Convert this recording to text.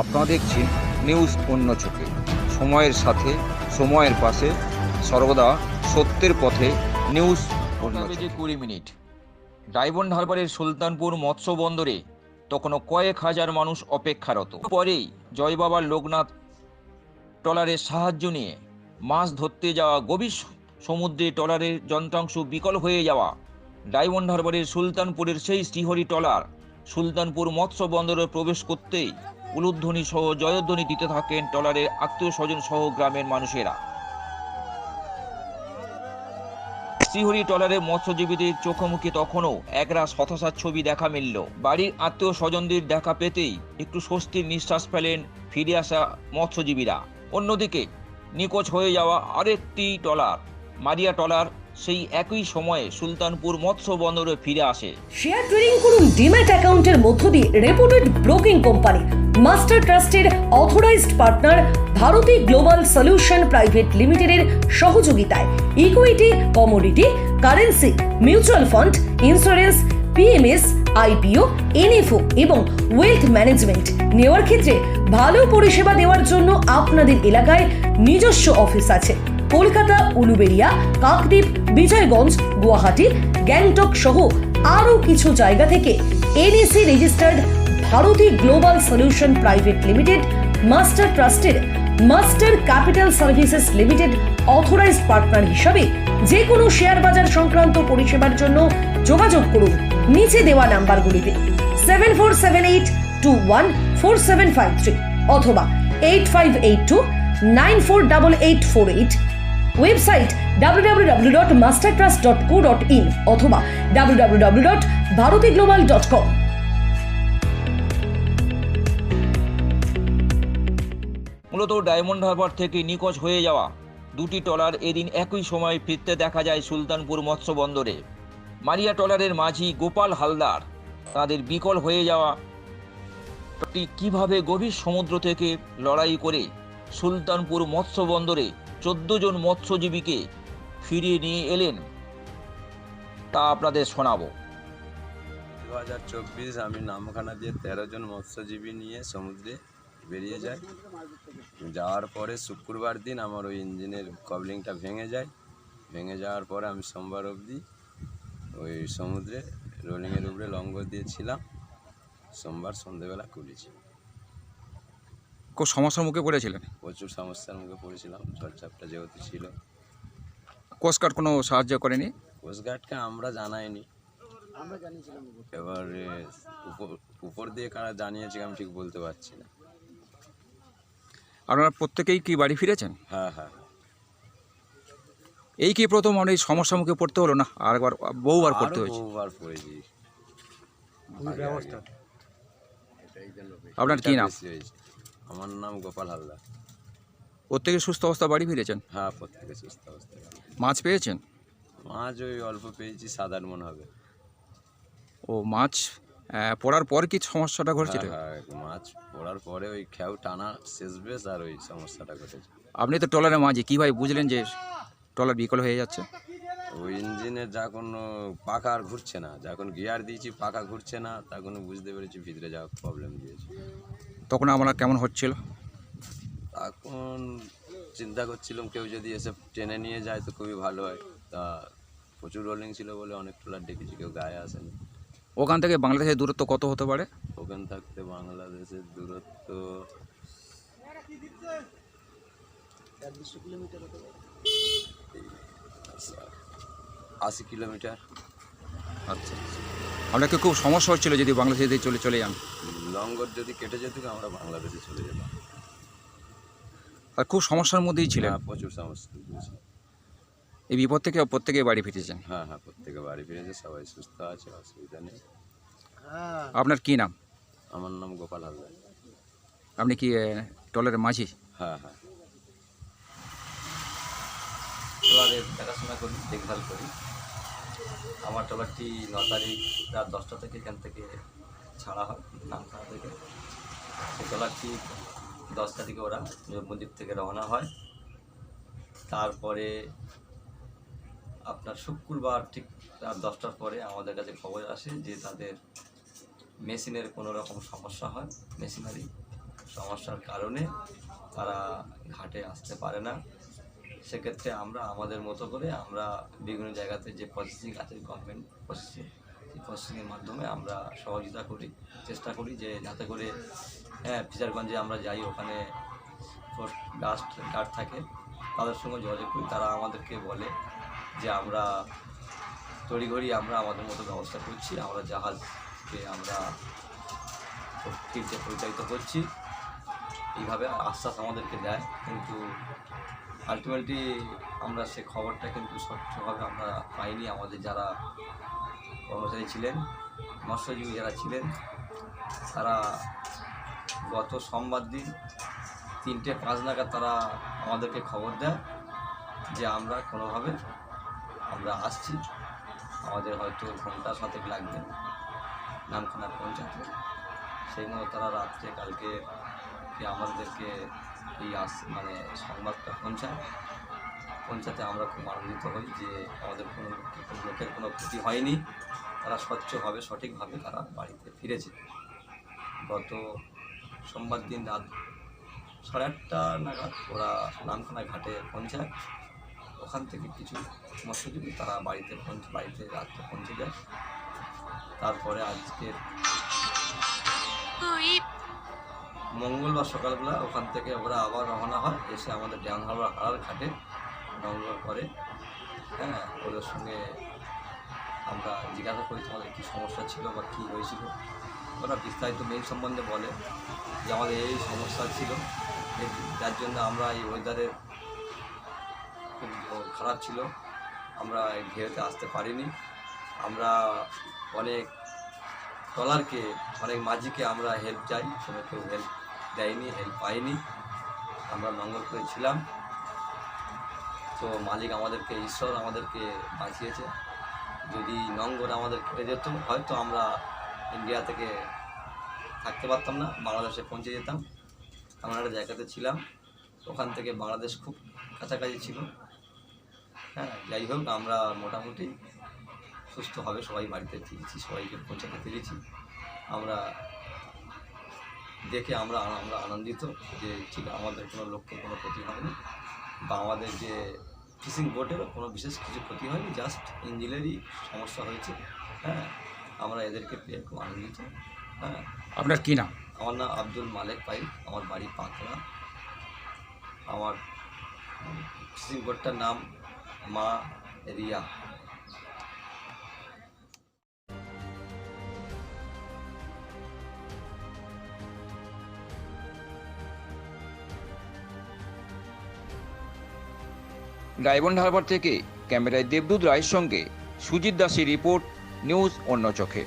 আপনারা দেখছেন নিউজ অন্য চোখে সময়ের সাথে সময়ের পাশে সর্বদা সত্যের পথে নিউজ বেজে কুড়ি মিনিট। ডায়মন্ড হারবারের সুলতানপুর মৎস্য বন্দরে তখনও কয়েক হাজার মানুষ অপেক্ষারত। পরেই জয় বাবার লোকনাথ ট্রলারের সাহায্য নিয়ে মাছ ধরতে যাওয়া গভীর সমুদ্রে ট্রলারের যন্ত্রাংশ বিকল হয়ে যাওয়া ডায়মন্ড হারবারের সুলতানপুরের সেই শ্রীহরি ট্রলার সুলতানপুর মৎস্য বন্দরে প্রবেশ করতেই উলুধ্বনি সহ জয়ধ্বনি দিতে থাকেন ট্রলারের আত্মীয় স্বজন সহ গ্রামের মানুষেরা। শ্রীহরি ট্রলারের মৎস্যজীবীদের চোখোমুখি তখনও একরাশ হতাশার ছবি দেখা মিলল। বাড়ির আত্মীয় স্বজনদের দেখা পেতেই একটু স্বস্তির নিঃশ্বাস ফেলেন ফিরে আসা মৎস্যজীবীরা। অন্যদিকে নিখোঁজ হয়ে যাওয়া আরেকটি ট্রলার মারিয়া ট্রলার সেই একই সময়ে সুলতানপুর মৎস্য বন্দরে ফিরে আসে। শেয়ার ট্রেডিং করুন ডিম্যাট অ্যাকাউন্টের মধ্য দিয়ে রেপুটেড ব্রোকিং কোম্পানি মাস্টার ট্রাস্টের authorised partner Bharti global solution private লিমিটেডের সহযোগিতায়। Equity commodity currency mutual fund insurance PMS IPO NFO এবং ওয়েলথ ম্যানেজমেন্ট নেওয়ার ক্ষেত্রে ভালো পরিষেবা দেওয়ার জন্য আপনাদের এলাকায় নিজস্ব অফিস আছে। কলকাতা উলুবেড়িয়া কাকদ্বীপ, বিজয়গঞ্জ, গুয়াহাটি, গ্যাংটক সহ আরও কিছু জায়গা থেকে NAC registered Bharati global solution private limited master ট্রাস্টের master capital services limited authorised partner হিসাবে যে কোনো শেয়ার বাজার সংক্রান্ত পরিষেবার জন্য যোগাযোগ করুন। নিচে দেওয়া নাম্বারগুলিতে seven four seven eight two one four seven five three অথবা eight five eight two nine four double eight four eight website www.mastertrust.co.in অথবা www.bharatiglobal.com মূলত ডায়মন্ড হারবার থেকে নিখোঁজ হয়ে যাওয়া দুটি ট্রলার এদিন একই সময় ফিরতে দেখা যায় সুলতানপুর মৎস্য বন্দরে। মারিয়া ট্রলারের মাঝি গোপাল হালদার তাদের বিকল হয়ে যাওয়া কীভাবে গভীর সমুদ্র থেকে লড়াই করে সুলতানপুর মৎস্য বন্দরে চোদ্দ জন মৎস্যজীবীকে ফিরিয়ে নিয়ে এলেন। তা আপনাদের শোনাবো। দু হাজার চব্বিশ আমি নামখানা দিয়ে তেরো জন মৎস্যজীবী নিয়ে সমুদ্রে বেরিয়ে যাই। যাওয়ার পরে শুক্রবার দিন আমার ওই ইঞ্জিনের কবলিংটা ভেঙে যায়। ভেঙে যাওয়ার পরে আমি সোমবার অবধি ওই সমুদ্রে রোলিংয়ের উপরে লঙ্গর দিয়েছিলাম। সোমবার সন্ধেবেলা খুলেছি সমস্যার মুখে পড়েছিলেন? প্রচুর সমস্যার মুখে পড়েছিলাম ঝড়ঝাপটা যেহেতু ছিল। কোস্টগার্ড কোনো সাহায্য করেনি? কোস্টগার্ডকে আমরা জানাইনি। এবার উপর উপর দিয়ে কারা জানিয়েছে আমি ঠিক বলতে পারছি না। আপনারা প্রত্যেকেই কি বাড়ি ফিরেছেন? হ্যাঁ হ্যাঁ এই কি প্রথম মানে এই সমস্যার মুখে পড়তে হলো না? আরেকবার বহুবার পড়তে আরও হয়েছে। বহুবার পড়েছি। ব্যবস্থা। আপনার কি নাম? আমার নাম গোপাল হালদার। প্রত্যেকে সুস্থ অবস্থা বাড়ি ফিরেছেন? হ্যাঁ প্রত্যেকে সুস্থ অবস্থা। মাছ পেয়েছেন? মাছ ওই অল্প পেয়েছি সাদার মনে হবে। ও মাছ আহ, পড়ার পর কি সমস্যাটা ঘটেছিল হ্যাঁ, হ্যাঁ, মাছ পড়ার পরে ওই খেউ টানা শেষ বেশ আর ওই সমস্যাটা ঘটেছে। আপনি তো ট্রলারে মাঝি কীভাবে বুঝলেন যে ট্রলার বিকল হয়ে যাচ্ছে? ওই ইঞ্জিনের যখন পাখা আর ঘুরছে না যখন গিয়ার দিয়েছি পাখা ঘুরছে না তখন বুঝতে পেরেছি ভিতরে যাওয়া প্রবলেম দিয়েছে। তখন আমরা কেমন হচ্ছিল? এখন চিন্তা করছিলাম কেউ যদি এসে টেনে নিয়ে যায় তো খুবই ভালো হয়। তা প্রচুর রোলিং ছিল বলে অনেক ট্রলার ডেকেছি কেউ গায়ে আসেনি। ওখান থেকে বাংলাদেশের দূরত্ব কত হতে পারে? ওখান থাকতে বাংলাদেশের দূরত্ব আশি কিলোমিটার। আচ্ছা। আপনাকে খুব সমস্যা হচ্ছিল যদি বাংলাদেশে দিয়ে চলে চলে যান। লঙ্গর যদি কেটে যেত আমরা বাংলাদেশে চলে যেতাম। আর খুব সমস্যার মধ্যেই ছিলেন। হ্যাঁ প্রচুর সমস্যা এই বিপদ থেকে প্রত্যেকে বাড়ি ফিরেছেন? হ্যাঁ হ্যাঁ প্রত্যেকে বাড়ি ফিরেছে সবাই সুস্থ আছে অসুবিধা নেই। আপনার কি নাম? আমার নাম গোপাল হালদার। আপনি কি টলের মাঝি? হ্যাঁ হ্যাঁ। দেখাশোনা করি দেখভাল করি। আমার ট্রলারটি ন তারিখ রাত দশটা থেকে এখান থেকে ছাড়া হয় নামখানা থেকে। সেই ট্রলারটি দশ তারিখে ওরা মন্দির থেকে রওনা হয়। তারপরে আপনার শুক্রবার ঠিক রাত দশটার পরে আমাদের কাছে খবর আসে যে তাদের মেশিনের কোনো রকম সমস্যা হয়, মেশিনারি সমস্যার কারণে তারা ঘাটে আসতে পারে না। সেক্ষেত্রে আমরা আমাদের মতো করে আমরা বিভিন্ন জায়গাতে যে প্রসেসিং আছে গভর্নমেন্ট প্রসেসিং সেই প্রসেসিংয়ের মাধ্যমে আমরা সহযোগিতা করি, চেষ্টা করি যে যাতে করে হ্যাঁ ফিচারগঞ্জে আমরা যাই, ওখানে গাস্ট গার্ড থাকে, তাদের সঙ্গে যোগাযোগ করি, তারা আমাদেরকে বলে যে আমরা তড়িঘড়ি আমরা আমাদের মতো ব্যবস্থা করছি, আমরা জাহাজকে আমরা ঠিক যে পরিচালিত করছি। এইভাবে আশ্বাস আমাদেরকে দেয়, কিন্তু আলটিমেটলি আমরা সে খবরটা কিন্তু স্বচ্ছভাবে আমরা পাইনি। আমাদের যারা কর্মচারী ছিলেন, মৎস্যজীবী যারা ছিলেন, তারা গত সোমবার দিন তিনটে পাঁচ নাগাদ তারা আমাদেরকে খবর দেয় যে আমরা কোনোভাবে আমরা আসছি। আমাদের হয়তো ঘণ্টা সাথে লাগবে নামখানা পৌঁছাতে সেই মতো তারা রাত্রে কালকে আমাদেরকে এই আস মানে সংবাদটা পৌঁছায়। পৌঁছাতে আমরা খুব আনন্দিত হই যে আমাদের কোনো কোনো লোকের কোনো ক্ষতি হয়নি। তারা স্বচ্ছভাবে সঠিকভাবে তারা বাড়িতে ফিরেছে। গত সোমবার দিন রাত সাড়ে আটটা নাগাদ ওরা নামখানা ঘাটে পৌঁছায়। ওখান থেকে কিছু মৎস্যজীবী তারা বাড়িতে পৌঁছে, বাড়িতে রাত্রে পৌঁছে যায়। তারপরে আজকের মঙ্গলবার সকালবেলা ওখান থেকে ওরা আবার রওনা হয়, এসে আমাদের ড্যাম হাওড়া হাড়ার ঘাটে নোংর করে হ্যাঁ ওদের সঙ্গে আমরা জিজ্ঞাসা করি তোমাদের কী সমস্যা ছিল বা কী হয়েছিল। ওরা বিস্তারিত মেইন সম্বন্ধে বলে যে আমাদের এই সমস্যা ছিল। যার জন্য আমরা এই ওয়েদারের খুব খারাপ ছিল। আমরা ঢেউতে আসতে পারিনি। আমরা অনেক ট্রলারকে অনেক মাঝিকে আমরা হেল্প চাই কোনো কেউ হেল্প দেয়নি হেল্প পাইনি। আমরা নঙ্গর করেছিলাম। তো মালিক আমাদেরকে, ঈশ্বর আমাদেরকে বাঁচিয়েছে। যদি নঙ্গর আমাদের কেটে যেত, হয়তো আমরা ইন্ডিয়া থেকে থাকতে পারতাম না, বাংলাদেশে পৌঁছে যেতাম। আমরা একটা জায়গাতে ছিলাম। ওখান থেকে বাংলাদেশ খুব কাছাকাছি ছিল। হ্যাঁ যাই হোক, আমরা মোটামুটি সুস্থভাবে সবাই বাড়িতে ফিরেছি, সবাইকে পৌঁছাতে পেরেছি। আমরা দেখে আমরা আমরা আনন্দিত যে ঠিক আমাদের কোনো লক্ষ্যে কোনো ক্ষতি হয়নি। বা আমাদের যে ফিশিং বোটেরও কোনো বিশেষ কিছু ক্ষতি হয়নি জাস্ট ইঞ্জিনেরই সমস্যা হয়েছে হ্যাঁ? আমরা এদেরকে পেয়ে খুব আনন্দিত হ্যাঁ? আপনার কি নাম? আমার নাম আব্দুল মালেক পাই আমার বাড়ি পাকড়া। আমার ফিশিং বোটটার নাম মা রিয়া। ডায়মন্ড হারবার থেকে ক্যামেরায় দেবদূত রায়ের সঙ্গে সুজিত দাসের রিপোর্ট নিউজ অন্য চোখে।